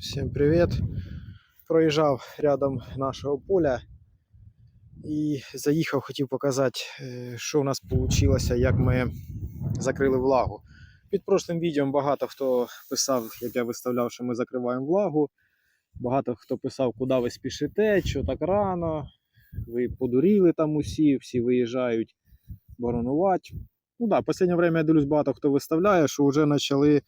Всем привет! Проїжджав рядом нашого поля і заїхав, хотів показати, е, що у нас вийшло, як ми закрили влагу. Під прошлим відео багато хто писав, як я виставляв, що ми закриваємо влагу. Багато хто писав, куди ви спішите, що так рано. Ви подуріли там усі, всі виїжджають боронувати. Ну так, да, останнє время я дивлюсь, багато хто виставляє, що вже почали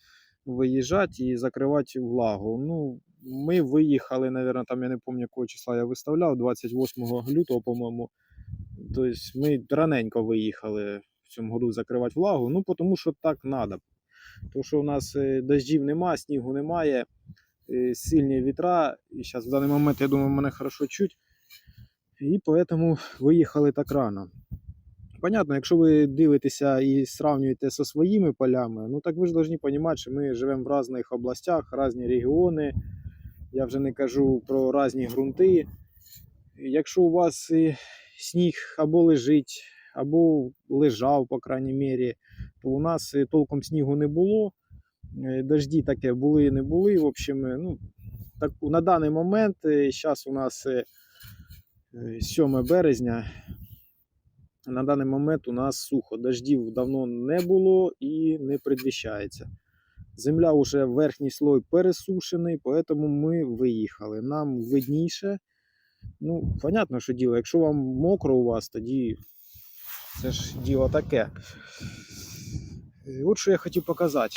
виїжджати і закривати влагу. Ну, ми виїхали, наверное, там я не пам'ятаю, якого числа я виставляв, 28 лютого, по-моєму. Тобто ми раненько виїхали в цьому году закривати влагу. Ну, тому що так треба. Тому що у нас е, дождів нема, снігу немає, е, сильні вітра. І зараз в даний момент, я думаю, мене хорошо чуть. І тому виїхали так рано. Понятно, якщо ви дивитеся і сравнюєте зі своїми полями, ну так ви ж повинні розуміти, що ми живемо в різних областях, різні регіони. Я вже не кажу про різні ґрунти. Якщо у вас е, сніг або лежить, або лежав, по крайній мірі, то у нас е, толком снігу не було. Е, Дожді таке були, не були. В общем, е, ну, так, на даний момент, зараз у нас е, е, 7 березня, на даний момент у нас сухо. Дождів давно не було і не предвіщається. Земля вже верхній слой пересушений, тому ми виїхали. Нам видніше. Ну, понятно, що діло. Якщо вам мокро у вас, тоді це ж діло таке. Е, От що я хотів показати.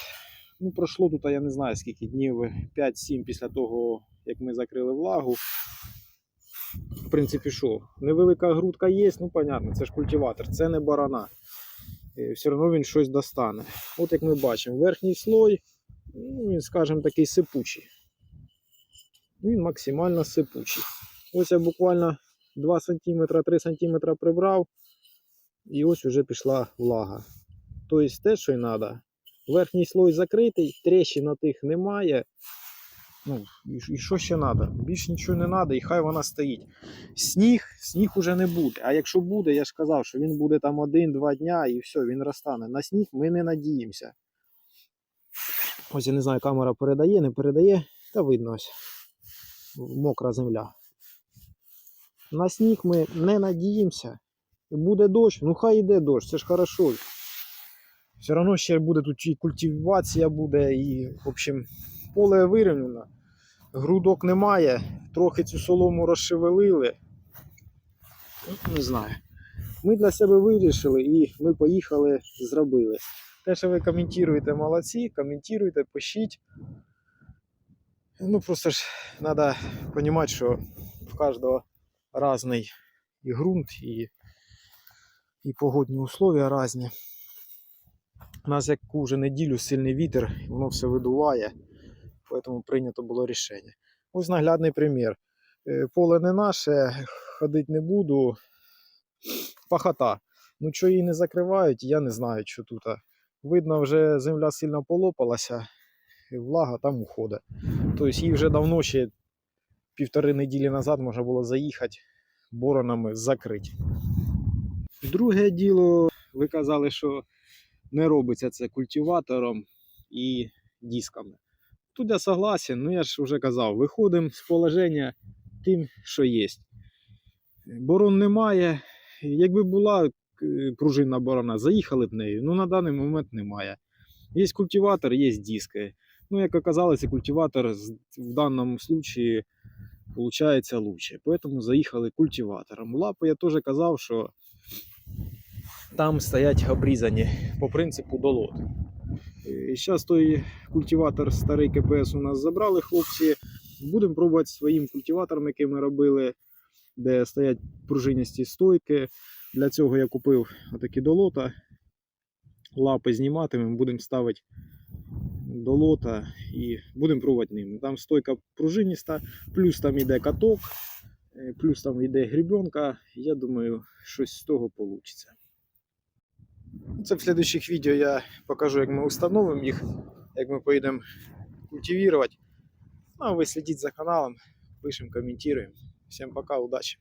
Ну, пройшло тут, я не знаю скільки днів, 5-7 після того, як ми закрили влагу. Принципі, що? Невелика грудка є, ну понятно, це ж культиватор, це не барана. Все одно він щось достане. От як ми бачимо, верхній слой, ну, він, скажімо, такий сипучий. Він максимально сипучий. Ось я буквально 2 см, 3 см прибрав, і ось вже пішла влага. Тобто те, що й треба. Верхній слой закритий, тріщин на тих немає. Ну, і, що ще треба? Більше нічого не треба, і хай вона стоїть. Сніг, сніг уже не буде. А якщо буде, я ж казав, що він буде там один-два дня і все, він розтане. На сніг ми не надіємося. Ось я не знаю, камера передає, не передає, та видно ось. Мокра земля. На сніг ми не надіємося. Буде дощ, ну хай йде дощ, це ж хорошо. Все одно ще буде тут і культивація буде, і, в общем, поле вирівняно. Грудок немає, трохи цю солому розшевелили. Ну, Не знаю. Ми для себе вирішили і ми поїхали, зробили. Те, що ви коментуєте, молодці, коментуйте, пишіть. Ну просто ж треба розуміти, що в кожного різний і ґрунт, і, і погодні условия різні. У нас як вже неділю сильний вітер, воно все видуває, тому прийнято було рішення. Ось наглядний примір. Е, Поле не наше, ходити не буду. Пахота. Ну, що її не закривають, я не знаю, що тут. Видно, вже земля сильно полопалася, і влага там уходить. Тобто її вже давно, ще півтори неділі назад можна було заїхати боронами закрити. Друге діло, ви казали, що не робиться це культиватором і дисками. Тут я согласен, ну я ж вже казав, виходимо з положення тим, що є. Борон немає. Якби була е, пружинна борона, заїхали б нею, ну на даний момент немає. Є культиватор, є диски. Ну, як оказалося, культиватор в даному случаї получається лучше. Поэтому заїхали культиватором. Лапи я теж казав, що там стоять обрізані по принципу долот. Зараз той культиватор старий КПС у нас забрали хлопці. Будемо пробувати своїм культиватором, який ми робили, де стоять пружиністі стойки. Для цього я купив отакі долота. Лапи зніматимемо, будемо ставити долота і будемо пробувати ними. Там стойка пружиніста, плюс там йде каток, е, плюс там йде грібенка. Я думаю, щось з того вийде. Це в слідуючих відео я покажу, як ми встановимо їх, як ми поїдемо культивувати. Ну, а ви слідіть за каналом, пишемо, коментуємо. Всім пока, удачі!